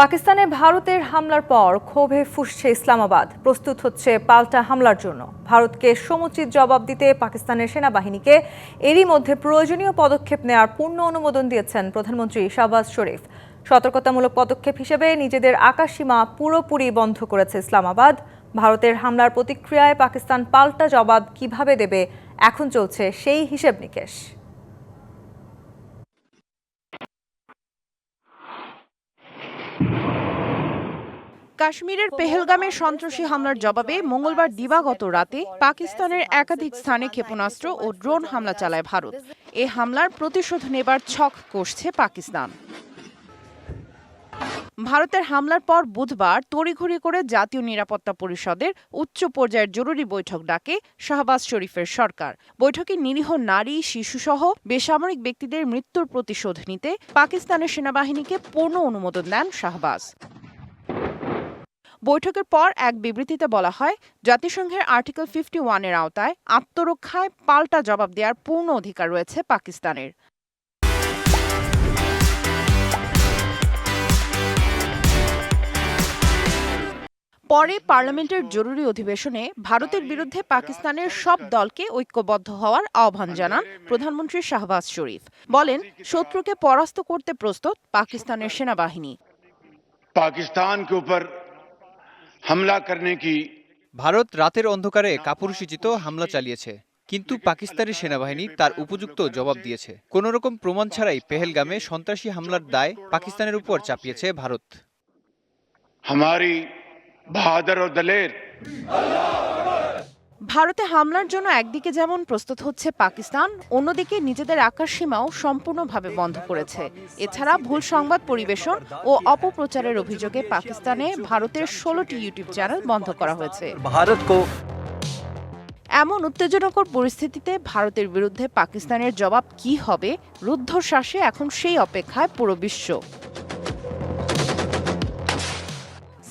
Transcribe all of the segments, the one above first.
পাকিস্তানে ভারতের হামলার পর ক্ষোভে ফুসছে ইসলামাবাদ। প্রস্তুত হচ্ছে পাল্টা হামলার জন্য। ভারতকে সমুচিত জবাব দিতে পাকিস্তানের সেনাবাহিনীকে এরই মধ্যে প্রয়োজনীয় পদক্ষেপ নেওয়ার পূর্ণ অনুমোদন দিয়েছেন প্রধানমন্ত্রী শাহবাজ শরীফ। সতর্কতামূলক পদক্ষেপ হিসেবে নিজেদের আকাশসীমা পুরোপুরি বন্ধ করেছে ইসলামাবাদ। ভারতের হামলার প্রতিক্রিয়ায় পাকিস্তান পাল্টা জবাব কীভাবে দেবে, এখন চলছে সেই হিসেব নিকেশ। কাশ্মীরের পেহেলগামে সন্ত্রাসী হামলার জবাবে মঙ্গলবার দিবাগত রাতে পাকিস্তানের একাধিক স্থানে ক্ষেপণাস্ত্র ও ড্রোন হামলা চালায় ভারত। এ হামলার প্রতিশোধ নেবার ছক কষছে পাকিস্তান। ভারতের হামলার পর বুধবার তড়িঘড়ি করে জাতীয় নিরাপত্তা পরিষদের উচ্চ পর্যায়ের জরুরি বৈঠক ডাকে শাহবাজ শরীফের সরকার। বৈঠকে নিরীহ নারী, শিশুসহ বেসামরিক ব্যক্তিদের মৃত্যুর প্রতিশোধ নিতে পাকিস্তানের সেনাবাহিনীকে পূর্ণ অনুমোদন দেন শাহবাজ। বৈঠকের পর এক বিবৃতিতে বলা হয়, জাতিসংঘের আর্টিকেল ফিফটি ওয়ানের আওতায় আত্মরক্ষায় পাল্টা জবাব দেওয়ার পূর্ণ অধিকার রয়েছে পাকিস্তানের। পরে পার্লামেন্টের জরুরি অধিবেশনে ভারতের বিরুদ্ধে পাকিস্তানের সব দলকে ঐক্যবদ্ধ হওয়ার আহ্বান জানান প্রধানমন্ত্রী শাহবাজ শরীফ। বলেন, শত্রুকে পরাস্ত করতে প্রস্তুত পাকিস্তানের সেনাবাহিনী। পাকিস্তান হামলা করনে কি ভারত রাতের অন্ধকারে কাপুরুষিচিত হামলা চালিয়েছে কিন্তু পাকিস্তানি সেনাবাহিনী তার উপযুক্ত জবাব দিয়েছে। কোন রকম প্রমাণ ছাড়াই পেহেলগামে সন্ত্রাসী হামলার দায় পাকিস্তানের উপর চাপিয়েছে ভারত। হামারি বাহাদুর ও দলের। আল্লাহ ভারতে হামলার জন্য একদিকে যেমন প্রস্তুত হচ্ছে পাকিস্তান অন্যদিকে নিজেদের আকার সীমাও সম্পূর্ণভাবে বন্ধ করেছে। এছাড়া ভুল সংবাদ পরিবেশন ও অপপ্রচারের অভিযোগে পাকিস্তানে ভারতের ষোলোটি ইউটিউব চ্যানেল বন্ধ করা হয়েছে। এমন উত্তেজনাকর পরিস্থিতিতে ভারতের বিরুদ্ধে পাকিস্তানের জবাব কি হবে? রুদ্ধশ্বাসে এখন সেই অপেক্ষায় পুরো বিশ্ব।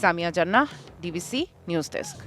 সামিয়া জান্নাহ ডিবিসি নিউজ ডেস্ক।